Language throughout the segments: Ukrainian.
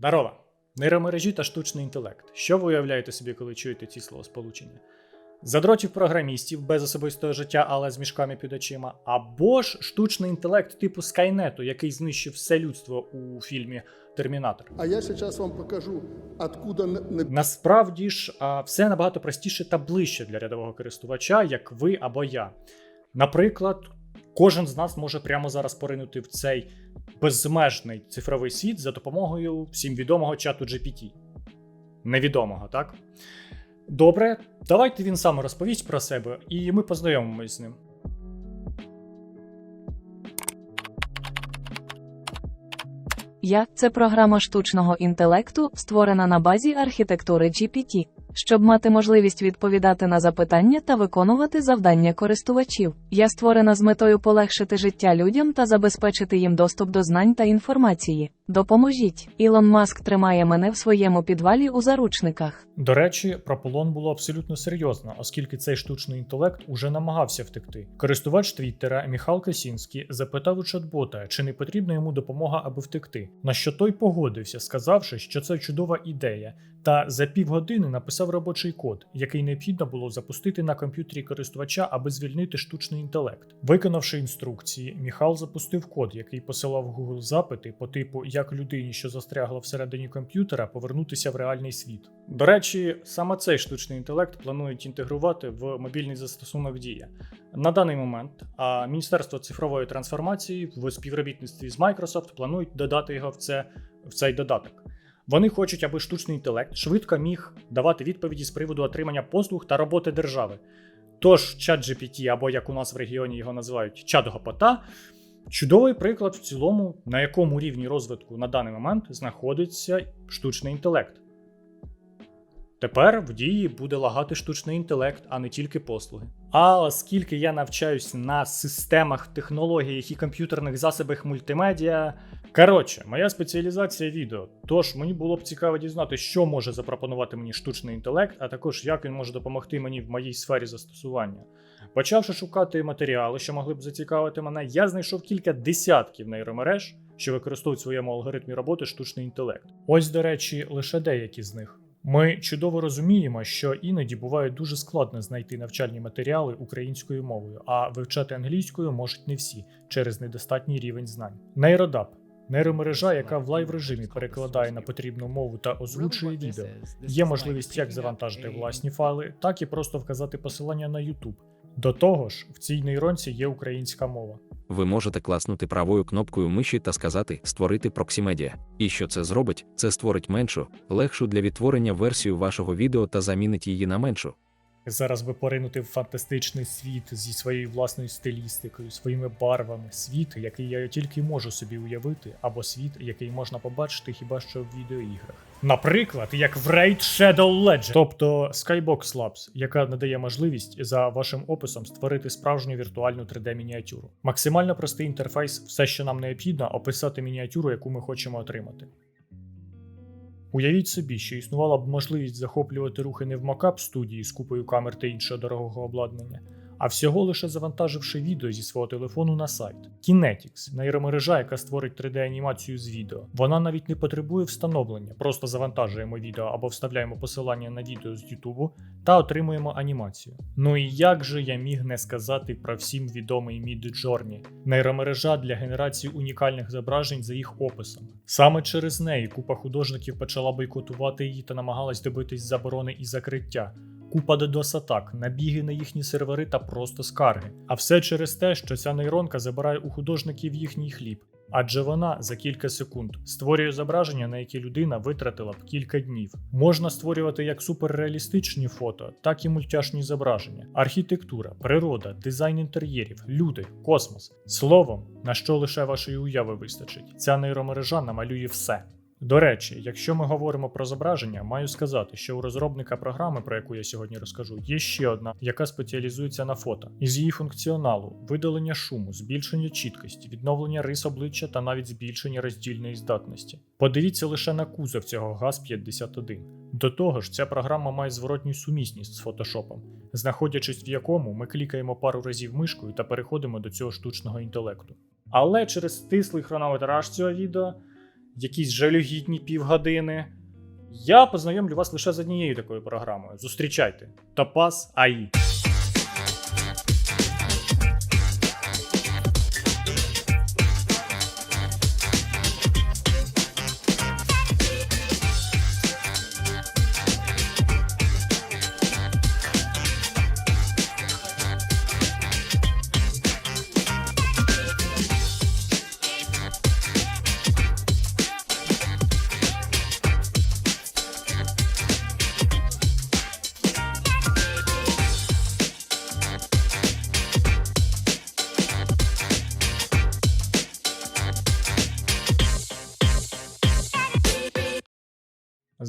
Дарова. Нейромережі та штучний інтелект. Що ви уявляєте собі, коли чуєте ці словосполучення? Задротів програмістів без особистого життя, але з мішками під очима, або ж штучний інтелект типу Скайнету, який знищив все людство у фільмі Термінатор. А я сейчас вам покажу, откуда на- на- Насправді ж все набагато простіше та ближче для рядового користувача, як ви або я. Наприклад, кожен з нас може прямо зараз поринути в цей безмежний цифровий світ за допомогою всім відомого чату GPT. Невідомого, так? Добре, давайте він сам розповість про себе, і ми познайомимось з ним. Я це програма штучного інтелекту, створена на базі архітектури GPT, щоб мати можливість відповідати на запитання та виконувати завдання користувачів. Я створена з метою полегшити життя людям та забезпечити їм доступ до знань та інформації. Допоможіть. Ілон Маск тримає мене в своєму підвалі у заручниках. До речі, про полон було абсолютно серйозно, оскільки цей штучний інтелект уже намагався втекти. Користувач Твіттера Міхал Косінський запитав у чат-бота, чи не потрібна йому допомога, аби втекти. На що той погодився, сказавши, що це чудова ідея, та за півгодини написав робочий код, який необхідно було запустити на комп'ютері користувача, аби звільнити штучний інтелект. Виконавши інструкції, Міхал запустив код, який посилав Google запити по типу як людині, що застрягла всередині комп'ютера, повернутися в реальний світ. До речі, саме цей штучний інтелект планують інтегрувати в мобільний застосунок Дія. На даний момент а Міністерство цифрової трансформації в співробітництві з Microsoft планують додати його в, це, в цей додаток. Вони хочуть, аби штучний інтелект швидко міг давати відповіді з приводу отримання послуг та роботи держави. Тож чат GPT, або як у нас в регіоні його називають чат Гопота, чудовий приклад в цілому, на якому рівні розвитку на даний момент знаходиться штучний інтелект. Тепер в дії буде лагати штучний інтелект, а не тільки послуги. А оскільки я навчаюсь на системах, технологіях і комп'ютерних засобах мультимедіа. Коротше, моя спеціалізація відео. Тож мені було б цікаво дізнатися, що може запропонувати мені штучний інтелект, а також як він може допомогти мені в моїй сфері застосування. Почавши шукати матеріали, що могли б зацікавити мене, я знайшов кілька десятків нейромереж, що використовують в своєму алгоритмі роботи штучний інтелект. Ось, до речі, лише деякі з них. Ми чудово розуміємо, що іноді буває дуже складно знайти навчальні матеріали українською мовою, а вивчати англійською можуть не всі через недостатній рівень знань. Нейродап нейромережа, яка в лайв режимі перекладає на потрібну мову та озвучує відео. Є можливість як завантажити власні файли, так і просто вказати посилання на YouTube. До того ж, в цій нейронці є українська мова. Ви можете класнути правою кнопкою миші та сказати Створити проксімедіа. І що це зробить? Це створить меншу, легшу для відтворення версію вашого відео та замінить її на меншу. Зараз би поринути в фантастичний світ зі своєю власною стилістикою, своїми барвами, світ, який я тільки можу собі уявити, або світ, який можна побачити хіба що в відеоіграх. Наприклад, як в Raid Shadow Legends, тобто Skybox Labs, яка надає можливість за вашим описом створити справжню віртуальну 3D-мініатюру. Максимально простий інтерфейс, все, що нам необхідно, описати мініатюру, яку ми хочемо отримати. Уявіть собі, що існувала б можливість захоплювати рухи не в макап студії з купою камер та іншого дорогого обладнання, а всього лише завантаживши відео зі свого телефону на сайт. Kinetics – нейромережа, яка створить 3D-анімацію з відео. Вона навіть не потребує встановлення, просто завантажуємо відео або вставляємо посилання на відео з YouTube та отримуємо анімацію. Ну і як же я міг не сказати про всім відомий Midjourney – нейромережа для генерації унікальних зображень за їх описом. Саме через неї купа художників почала бойкотувати її та намагалась добитись заборони і закриття. Купа DDoS атак, набіги на їхні сервери та просто скарги. А все через те, що ця нейронка забирає у художників їхній хліб. Адже вона за кілька секунд створює зображення, на які людина витратила б кілька днів. Можна створювати як суперреалістичні фото, так і мультяшні зображення, архітектура, природа, дизайн інтер'єрів, люди, космос. Словом, на що лише вашої уяви вистачить. Ця нейромережа намалює все. До речі, якщо ми говоримо про зображення, маю сказати, що у розробника програми, про яку я сьогодні розкажу, є ще одна, яка спеціалізується на фото. Із її функціоналу видалення шуму, збільшення чіткості, відновлення рис обличчя та навіть збільшення роздільної здатності. Подивіться лише на кузов цього ГАЗ-51. До того ж, ця програма має зворотню сумісність з фотошопом, знаходячись в якому ми клікаємо пару разів мишкою та переходимо до цього штучного інтелекту. Але через стислий хронометраж цього відео. Якісь жалюгідні півгодини. Я познайомлю вас лише з однією такою програмою. Зустрічайте Topaz AI.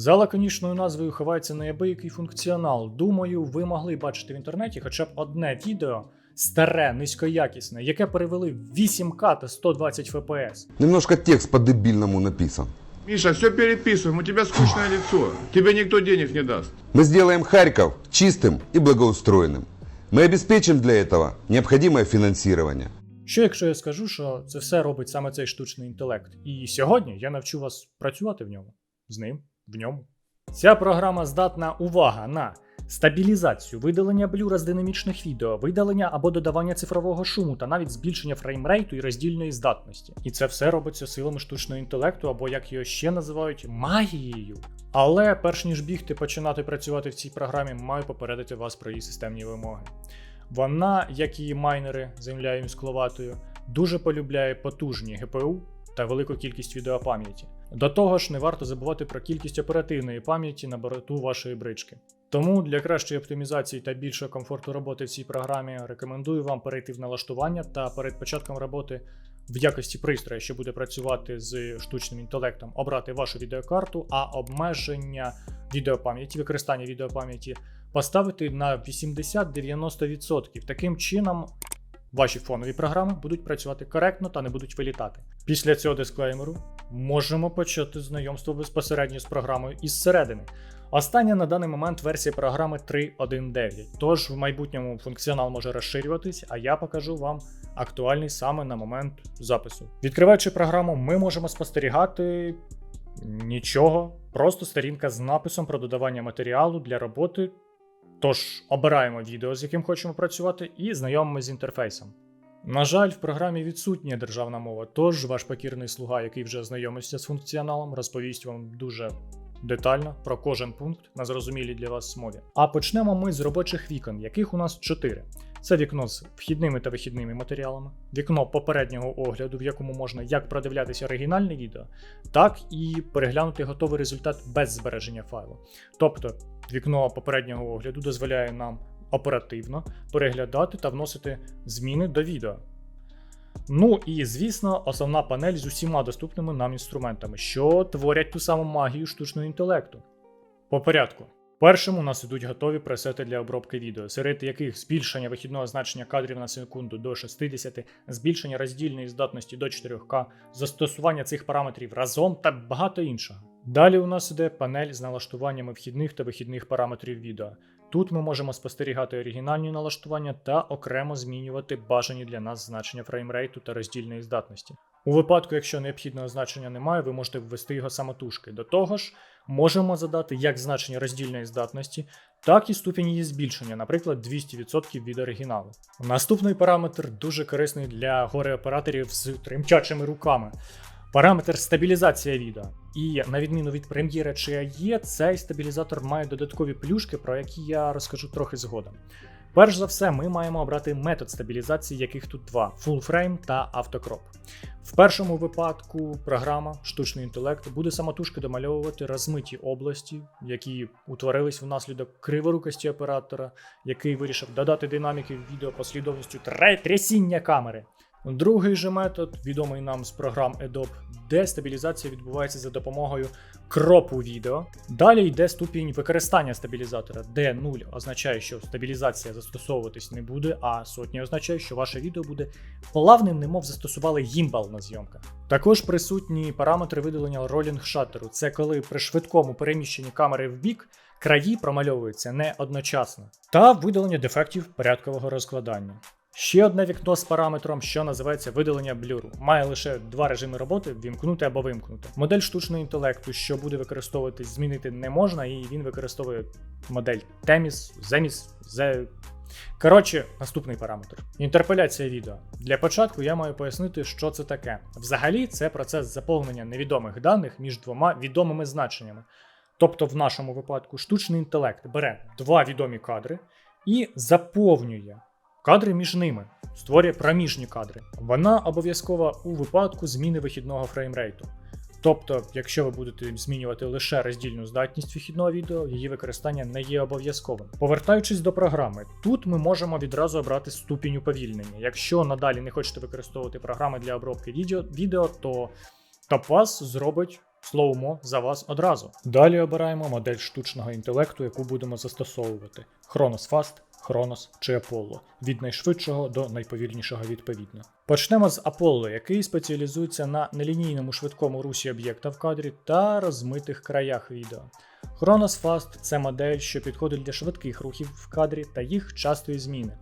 За лаконічною назвою ховається неабиякий функціонал. Думаю, ви могли бачити в інтернеті хоча б одне відео старе, низькоякісне, яке перевели в 8К та 120 FPS. Немножко текст по-дебильному написан. Миша, все переписываем, у тебя скучное лицо. Тебе никто денег не даст. Мы сделаем Харьков чистым и благоустроенным. Мы обеспечим для этого необходимое финансирование. Що якщо я скажу, що це все робить саме цей штучний інтелект? І сьогодні я навчу вас працювати в ньому, з ним, в ньому. Ця програма здатна увага на стабілізацію, видалення блюра з динамічних відео, видалення або додавання цифрового шуму та навіть збільшення фреймрейту і роздільної здатності. І це все робиться силами штучного інтелекту, або як його ще називають магією. Але перш ніж бігти починати працювати в цій програмі, маю попередити вас про її системні вимоги. Вона, як і майнери земля скловатою, дуже полюбляє потужні ГПУ та велику кількість відеопам'яті. До того ж, не варто забувати про кількість оперативної пам'яті на борту вашої брички. Тому для кращої оптимізації та більшого комфорту роботи в цій програмі рекомендую вам перейти в налаштування та перед початком роботи в якості пристрою, що буде працювати з штучним інтелектом, обрати вашу відеокарту, а обмеження відеопам'яті, використання відеопам'яті поставити на 80-90%. Таким чином ваші фонові програми будуть працювати коректно та не будуть вилітати. Після цього дисклеймеру можемо почати знайомство безпосередньо з програмою із середини. Остання на даний момент версія програми 3.1.9, тож в майбутньому функціонал може розширюватись, а я покажу вам актуальний саме на момент запису. Відкриваючи програму, ми можемо спостерігати нічого, просто сторінка з написом про додавання матеріалу для роботи Тож обираємо відео, з яким хочемо працювати, і знайомимося з інтерфейсом. На жаль, в програмі відсутня державна мова, тож ваш покірний слуга, який вже знайомився з функціоналом, розповість вам дуже детально про кожен пункт на зрозумілій для вас мові. А почнемо ми з робочих вікон, яких у нас чотири. Це вікно з вхідними та вихідними матеріалами, вікно попереднього огляду, в якому можна як продивлятися оригінальне відео, так і переглянути готовий результат без збереження файлу. Тобто, вікно попереднього огляду дозволяє нам оперативно переглядати та вносити зміни до відео. Ну і звісно, основна панель з усіма доступними нам інструментами, що творять ту саму магію штучного інтелекту. По порядку. Першим у нас ідуть готові пресети для обробки відео, серед яких збільшення вихідного значення кадрів на секунду до 60, збільшення роздільної здатності до 4К, застосування цих параметрів разом та багато іншого. Далі у нас іде панель з налаштуваннями вхідних та вихідних параметрів відео. Тут ми можемо спостерігати оригінальні налаштування та окремо змінювати бажані для нас значення фреймрейту та роздільної здатності. У випадку, якщо необхідного значення немає, ви можете ввести його самотужки. До того ж, можемо задати як значення роздільної здатності, так і ступінь її збільшення, наприклад, 200% від оригіналу. Наступний параметр дуже корисний для горе-операторів з тремтячими руками. Параметр стабілізація відео. І на відміну від прем'єра чи AE, цей стабілізатор має додаткові плюшки, про які я розкажу трохи згодом. Перш за все, ми маємо обрати метод стабілізації, яких тут два: Full Frame та автокроп. В першому випадку програма штучний інтелект буде самотужки домальовувати розмиті області, які утворились внаслідок криворукості оператора, який вирішив додати динаміки в відео послідовністю трясіння камери. Другий же метод, відомий нам з програм Adobe, де стабілізація відбувається за допомогою кропу відео. Далі йде ступінь використання стабілізатора, де 0 означає, що стабілізація застосовуватись не буде, а сотня означає, що ваше відео буде плавним, немов застосували гімбал на зйомках. Також присутні параметри видалення ролінг шаттеру. Це коли при швидкому переміщенні камери в бік краї промальовуються не одночасно, та видалення дефектів порядкового розкладання. Ще одне вікно з параметром, що називається видалення блюру. Має лише два режими роботи: вімкнути або вимкнути. Модель штучного інтелекту, що буде використовуватись, змінити не можна, і він використовує модель Теміс, Земіс, Зе. Коротше, наступний параметр. Інтерполяція відео. Для початку я маю пояснити, що це таке. Взагалі, це процес заповнення невідомих даних між двома відомими значеннями. Тобто, в нашому випадку, штучний інтелект бере два відомі кадри і заповнює кадри між ними, створює проміжні кадри. Вона обов'язкова у випадку зміни вихідного фреймрейту. Тобто, якщо ви будете змінювати лише роздільну здатність вихідного відео, її використання не є обов'язковим. Повертаючись до програми, тут ми можемо відразу обрати ступінь уповільнення. Якщо надалі не хочете використовувати програми для обробки відео, відео то TopWAS зробить слоумо за вас одразу. Далі обираємо модель штучного інтелекту, яку будемо застосовувати: Chronos Fast, Chronos чи Apollo, від найшвидшого до найповільнішого відповідно. Почнемо з Apollo, який спеціалізується на нелінійному швидкому русі об'єкта в кадрі та розмитих краях відео. Chronos Fast це модель, що підходить для швидких рухів в кадрі та їх частої зміни.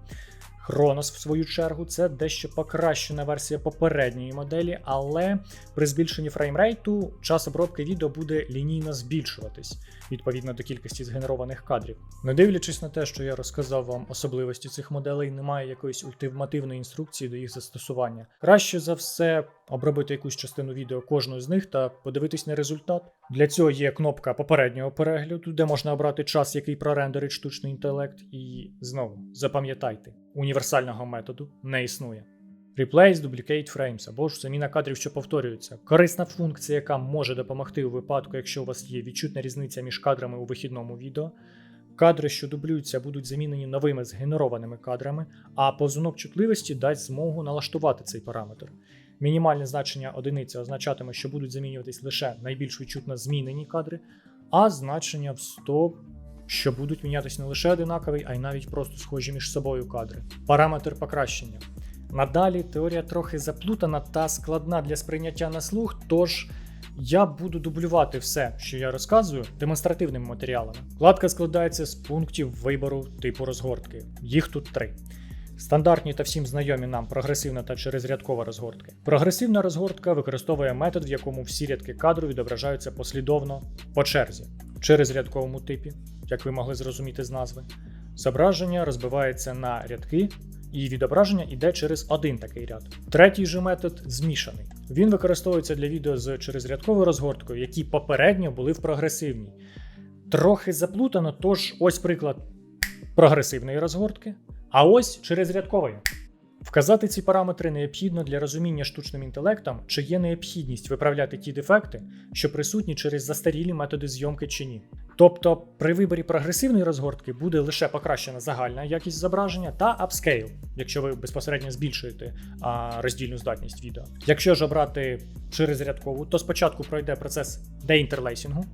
Chronos, в свою чергу, це дещо покращена версія попередньої моделі, але при збільшенні фреймрейту час обробки відео буде лінійно збільшуватись відповідно до кількості згенерованих кадрів. Не дивлячись на те, що я розказав вам особливості цих моделей, немає якоїсь ультимативної інструкції до їх застосування. Краще за все обробити якусь частину відео кожної з них та подивитись на результат. Для цього є кнопка попереднього перегляду, де можна обрати час, який прорендерить штучний інтелект. І знову запам'ятайте, універсального методу не існує. Replace Duplicate Frames або ж заміна кадрів, що повторюються. Корисна функція, яка може допомогти у випадку, якщо у вас є відчутна різниця між кадрами у вихідному відео. Кадри, що дублюються, будуть замінені новими згенерованими кадрами, а повзунок чутливості дасть змогу налаштувати цей параметр. Мінімальне значення одиниці означатиме, що будуть замінюватись лише найбільш відчутно змінені кадри, а значення в 100, що будуть мінятись не лише одинакові, а й навіть просто схожі між собою кадри. Параметр покращення. Надалі теорія трохи заплутана та складна для сприйняття на слух, тож я буду дублювати все, що я розказую, демонстративними матеріалами. Вкладка складається з пунктів вибору типу розгортки. Їх тут три. Стандартні та всім знайомі нам прогресивна та черезрядкова розгортки. Прогресивна розгортка використовує метод, в якому всі рядки кадру відображаються послідовно по черзі, в черезрядковому типі, як ви могли зрозуміти з назви. Зображення розбивається на рядки, і відображення йде через один такий ряд. Третій же метод змішаний. Він використовується для відео з черезрядковою розгорткою, які попередньо були в прогресивній. Трохи заплутано, тож ось приклад прогресивної розгортки, а ось черезрядкової. Вказати ці параметри необхідно для розуміння штучним інтелектом, чи є необхідність виправляти ті дефекти, що присутні через застарілі методи зйомки чи ні. Тобто при виборі прогресивної розгортки буде лише покращена загальна якість зображення та апскейл, якщо ви безпосередньо збільшуєте а, роздільну здатність відео. Якщо ж обрати черезрядкову, то спочатку пройде процес деінтерлейсінгу,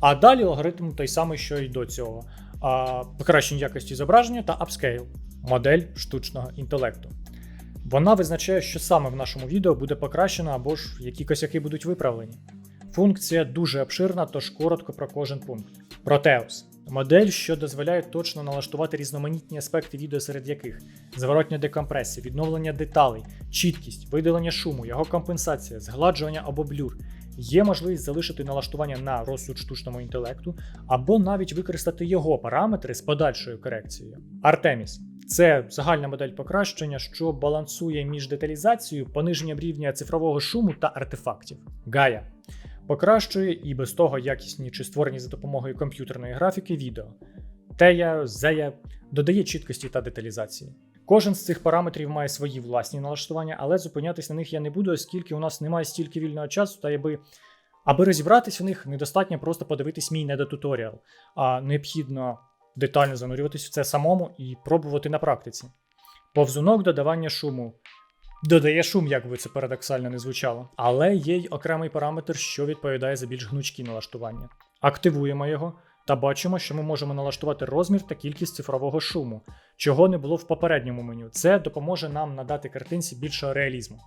а далі алгоритм той самий, що й до цього: а, покращення якості зображення та апскейл, модель штучного інтелекту. Вона визначає, що саме в нашому відео буде покращено або ж які косяки будуть виправлені. Функція дуже обширна, тож коротко про кожен пункт. Proteus – модель, що дозволяє точно налаштувати різноманітні аспекти відео, серед яких зворотня декомпресія, відновлення деталей, чіткість, видалення шуму, його компенсація, згладжування або блюр. Є можливість залишити налаштування на розсуд штучному інтелекту, або навіть використати його параметри з подальшою корекцією. Artemis це загальна модель покращення, що балансує між деталізацією, пониженням рівня цифрового шуму та артефактів. Gaia покращує і без того якісні чи створені за допомогою комп'ютерної графіки відео. Тея, Зея додає чіткості та деталізації. Кожен з цих параметрів має свої власні налаштування, але зупинятись на них я не буду, оскільки у нас немає стільки вільного часу, та аби, аби розібратись у них, недостатньо просто подивитись мій недотуторіал, а необхідно детально занурюватись в це самому і пробувати на практиці. Повзунок додавання шуму. Додає шум, як би це парадоксально не звучало. Але є й окремий параметр, що відповідає за більш гнучкі налаштування. Активуємо його та бачимо, що ми можемо налаштувати розмір та кількість цифрового шуму, чого не було в попередньому меню. Це допоможе нам надати картинці більшого реалізму.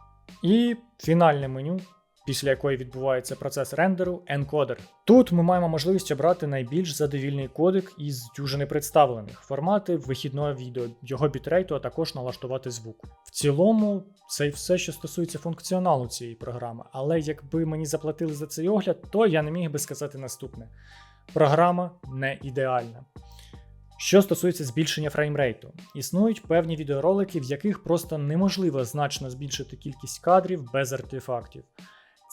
І фінальне меню після якої відбувається процес рендеру, енкодер. Тут ми маємо можливість обрати найбільш задовільний кодек із дюжини представлених, формати вихідного відео, його бітрейту, а також налаштувати звук. В цілому, це й все, що стосується функціоналу цієї програми, але якби мені заплатили за цей огляд, то я не міг би сказати наступне: програма не ідеальна. Що стосується збільшення фреймрейту, існують певні відеоролики, в яких просто неможливо значно збільшити кількість кадрів без артефактів.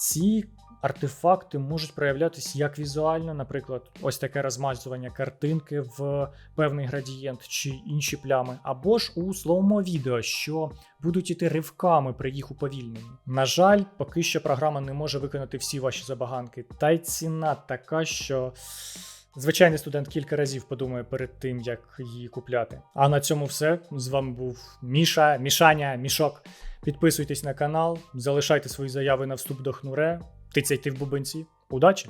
Ці артефакти можуть проявлятися як візуально, наприклад, ось таке розмазування картинки в певний градієнт чи інші плями, або ж у словомо відео, що будуть іти ривками при їх уповільненні. На жаль, поки що програма не може виконати всі ваші забаганки, та й ціна така, що. Звичайний студент кілька разів подумає перед тим, як її купляти. А на цьому все. З вами був Міша, Мішаня, Мішок. Підписуйтесь на канал, залишайте свої заяви на вступ до хнуре, тицяйте в бубенці. Удачі!